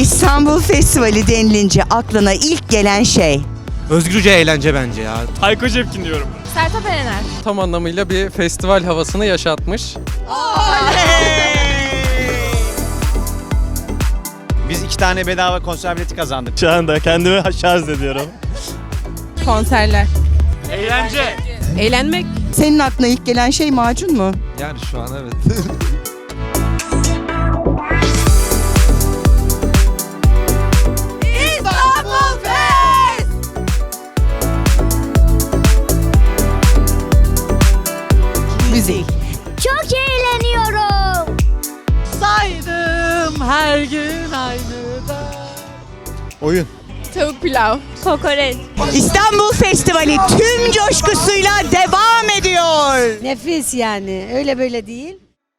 İstanbul Festivali denilince aklına ilk gelen şey. Özgürce eğlence bence ya. Hayko Cepkin diyorum. Sertab Erener. Tam anlamıyla bir festival havasını yaşatmış. Biz iki tane bedava konser bileti kazandık. Şu anda kendimi şarj ediyorum. Konserler. Eğlence. Eğlenmek. Senin aklına ilk gelen şey macun mu? Yani şu an evet. Müzik. Çok eğleniyorum. Saydım her gün aynı da. Oyun. Tavuk pilav. Kokoreç. İstanbul Festivali tüm coşkusuyla devam ediyor. Nefis yani öyle böyle değil.